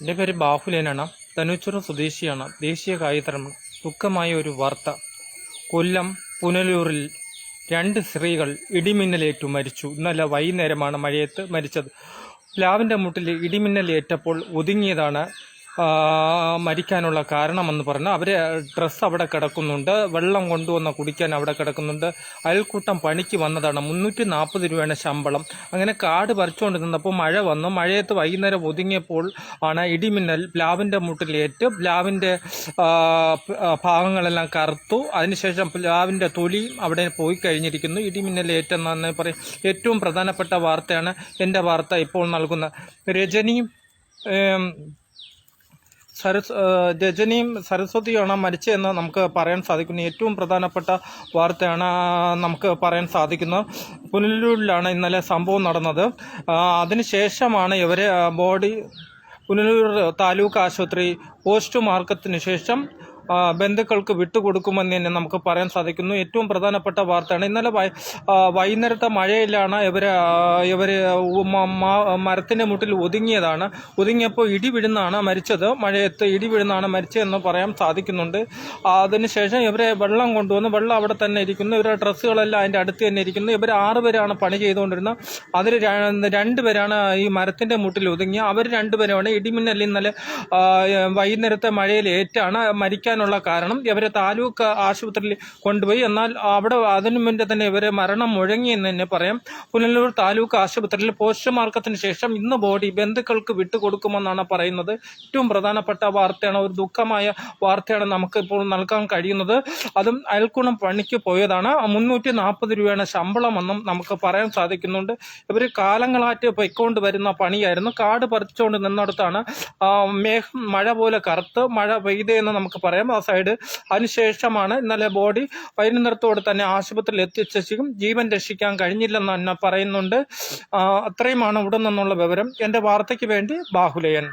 എന്റെ പേര് ബാഹുലേനാണ് തനുച്ചുറ സ്വദേശിയാണ്. ദേശീയ കായികതരം. ദുഃഖമായ ഒരു വാർത്ത. കൊല്ലം പുനലൂരിൽ രണ്ട് സ്ത്രീകൾ ഇടിമിന്നലേറ്റു മരിച്ചു. ഇന്നല്ല വൈകുന്നേരമാണ് മഴയത്ത് മരിച്ചത്. പ്ലാവിന്റെ മുട്ടിൽ ഇടിമിന്നലേറ്റപ്പോൾ ഒതുങ്ങിയതാണ് മരിക്കാനുള്ള കാരണമെന്ന് പറഞ്ഞാൽ അവരെ ഡ്രസ്സ് അവിടെ കിടക്കുന്നുണ്ട് വെള്ളം കൊണ്ടുവന്ന കുടിക്കാൻ അവിടെ കിടക്കുന്നുണ്ട്. അയൽക്കൂട്ടം പണിക്ക് വന്നതാണ്. മുന്നൂറ്റി നാൽപ്പത് രൂപയാണ് ശമ്പളം. അങ്ങനെ കാട് പറിച്ചുകൊണ്ട് നിന്നപ്പോൾ മഴ വന്നു. മഴയത്ത് വൈകുന്നേരം ഒതുങ്ങിയപ്പോൾ ആണ് ഇടിമിന്നൽ പ്ലാവിന്റെ മുട്ടിലേറ്റ് പ്ലാവിന്റെ ഭാഗങ്ങളെല്ലാം കറുത്തു. അതിനുശേഷം പ്ലാവിന്റെ തൊലിയും അവിടെ പോയി കഴിഞ്ഞിരിക്കുന്നു. ഇടിമിന്നലേറ്റെന്നാണ് പറയും ഏറ്റവും പ്രധാനപ്പെട്ട വാർത്തയാണ് എന്റെ വാർത്ത ഇപ്പോൾ നൽകുന്ന രജനിയും സരസ് രജനിയും സരസ്വതിയുമാണ് മരിച്ചതെന്ന് നമുക്ക് പറയാൻ സാധിക്കുന്നു. ഏറ്റവും പ്രധാനപ്പെട്ട വാർത്തയാണ് നമുക്ക് പറയാൻ സാധിക്കുന്നത്. പുനലൂരിലാണ് ഇന്നലെ സംഭവം നടന്നത്. അതിനുശേഷമാണ് ഇവരെ ബോഡി പുനലൂർ താലൂക്ക് ആശുപത്രി പോസ്റ്റ് മാർക്കത്തിന് ശേഷം ബന്ധുക്കൾക്ക് വിട്ടുകൊടുക്കുമെന്ന് തന്നെ നമുക്ക് പറയാൻ സാധിക്കുന്നു. ഏറ്റവും പ്രധാനപ്പെട്ട വാർത്തയാണ് ഇന്നലെ വൈകുന്നേരത്തെ മഴയിലാണ് ഇവർ ഇവർ മരത്തിന്റെ മുട്ടിൽ ഒതുങ്ങിയതാണ്. ഒതുങ്ങിയപ്പോൾ ഇടി വീഴുന്നാണ് മരിച്ചത്. മഴയത്ത് ഇടി വീഴുന്നാണ് മരിച്ചതെന്ന് പറയാൻ സാധിക്കുന്നുണ്ട്. അതിനുശേഷം ഇവരെ വെള്ളം കൊണ്ടുവന്ന് വെള്ളം അവിടെ തന്നെ ഇരിക്കുന്നു. ഇവരുടെ ഡ്രസ്സുകളെല്ലാം അതിന്റെ അടുത്ത് തന്നെ ഇരിക്കുന്നു. ഇവർ ആറുപേരാണ് പണി ചെയ്തുകൊണ്ടിരുന്നത് അതിൽ രണ്ടുപേരാണ് ഈ മരത്തിന്റെ മുട്ടിൽ ഒതുങ്ങി. അവർ രണ്ടുപേരുമാണ് ഇടിമിന്നൽ ഇന്നലെ വൈകുന്നേരത്തെ മഴയിൽ ഏറ്റാണ് മരിക്കാനുള്ള കാരണം ഇവരെ താലൂക്ക് ആശുപത്രിയിൽ കൊണ്ടുപോയി. എന്നാൽ അവിടെ അതിനു മുന്നേ തന്നെ ഇവരെ മരണം മുഴങ്ങി എന്ന് തന്നെ പറയാം. പുനലൂർ താലൂക്ക് ആശുപത്രിയിൽ പോസ്റ്റ്മോർട്ടത്തിന് ശേഷം ഇന്ന് ബോഡി ബന്ധുക്കൾക്ക് വിട്ടുകൊടുക്കുമെന്നാണ് പറയുന്നത്. ഏറ്റവും പ്രധാനപ്പെട്ട വാർത്തയാണ് ഒരു ദുഃഖമായ വാർത്തയാണ് നമുക്ക് ഇപ്പോൾ നൽകാൻ കഴിയുന്നത്. അതും അയൽക്കുണം പണിക്ക് പോയതാണ്. മുന്നൂറ്റി നാൽപ്പത് രൂപയാണ് ശമ്പളമെന്നും നമുക്ക് പറയാൻ സാധിക്കുന്നുണ്ട്. ഇവർ കാലങ്ങളായിട്ട് പൊയ്ക്കൊണ്ട് വരുന്ന പണിയായിരുന്നു. കാട് പറിച്ചുകൊണ്ട് നിന്നിടത്താണ് മേഘം മഴ പോലെ കറുത്ത് മഴ പെയ്തതെന്ന് നമുക്ക് പറയാം. ആ സൈഡ് അതിനുശേഷമാണ് ഇന്നലെ ബോഡി വൈകുന്നേരത്തോടെ തന്നെ ആശുപത്രിയിൽ എത്തിച്ചും ജീവൻ രക്ഷിക്കാൻ കഴിഞ്ഞില്ലെന്ന് തന്നെ പറയുന്നുണ്ട്. അത്രയുമാണ് ഇവിടെ നിന്നുള്ള വിവരം. എന്റെ വാർത്തയ്ക്ക് വേണ്ടി ബാഹുലയൻ.